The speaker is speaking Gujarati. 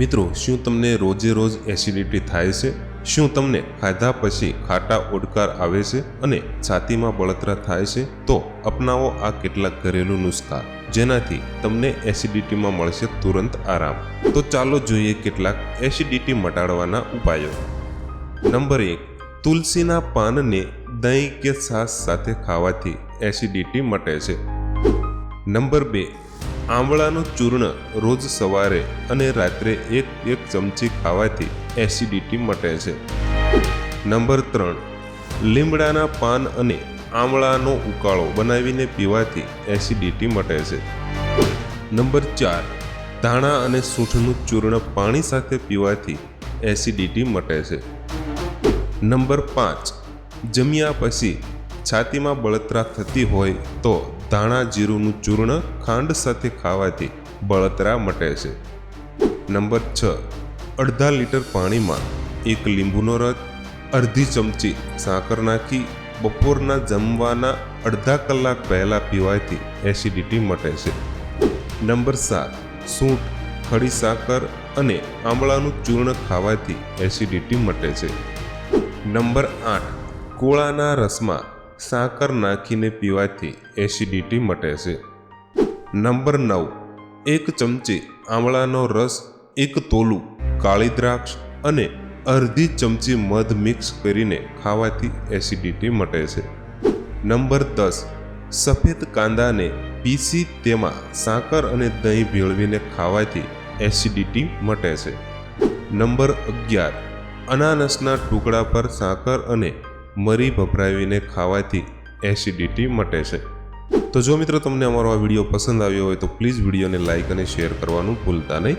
મિત્રો, શું તમને રોજે રોજ એસિડિટી થાય છે? શું તમને ખાધા પછી ખાટા ઓડકાર આવે છે અને છાતીમાં બળતરા થાય છે? તો અપનાવો આ કેટલાક ઘરેલું નુસ્ખા, જેનાથી તમને એસિડિટીમાં મળશે તુરંત આરામ. તો ચાલો જોઈએ કેટલાક એસિડિટી મટાડવાના ઉપાયો. નંબર એક, તુલસીના પાનને દહીં કે છાશ સાથે ખાવાથી એસિડિટી મટે છે. નંબર બે આંવળાનું ચૂર્ણ રોજ સવારે અને રાત્રે એક એક ચમચી ખાવાથી એસિડિટી મટે છે. નંબર ત્રણ, લીમડાના પાન અને આંવળાનો ઉકાળો બનાવીને પીવાથી એસિડિટી મટે છે. નંબર ચાર, ધાણા અને સૂંઠનું ચૂર્ણ પાણી સાથે પીવાથી એસિડિટી મટે છે. નંબર પાંચ, જમ્યા પછી છાતીમાં બળતરા થતી હોય તો ધાણા જીરુંનું ચૂર્ણ ખાંડ સાથે ખાવાથી બળતરા મટે છે. નંબર છ. અડધા લીટર પાણીમાં એક લીંબુનો રસ, અડધી ચમચી સાકર નાખી બપોરના જમવાના અડધા કલાક પહેલાં પીવાથી એસિડિટી મટે છે. નંબર સાત. સૂંઠ, ખડી સાકર અને આંબળાનું ચૂર્ણ ખાવાથી એસિડિટી મટે છે. નંબર આઠ. કોળાના રસમાં સાકર નાખીને પીવાથી એસિડિટી મટે છે. નંબર નવ. એક ચમચી આમળાનો રસ, એક તોલું, કાળી દ્રાક્ષ અને અડધી ચમચી મધ મિક્સ કરીને ખાવાથી એસિડિટી મટે છે. નંબર દસ. સફેદ કાંદાને પીસી તેમાં સાકર અને દહીં ભેળવીને ખાવાથી એસિડિટી મટે છે. નંબર અગિયાર. અનાનસના ટુકડા પર સાકર અને મરી ભભરાવીને ખાવાથી એસિડિટી મટે છે. તો જો મિત્રો તમને અમારો આ વીડિયો પસંદ આવ્યો હોય તો પ્લીઝ વિડીયોને લાઇક અને શેર કરવાનું ભૂલતા નહીં.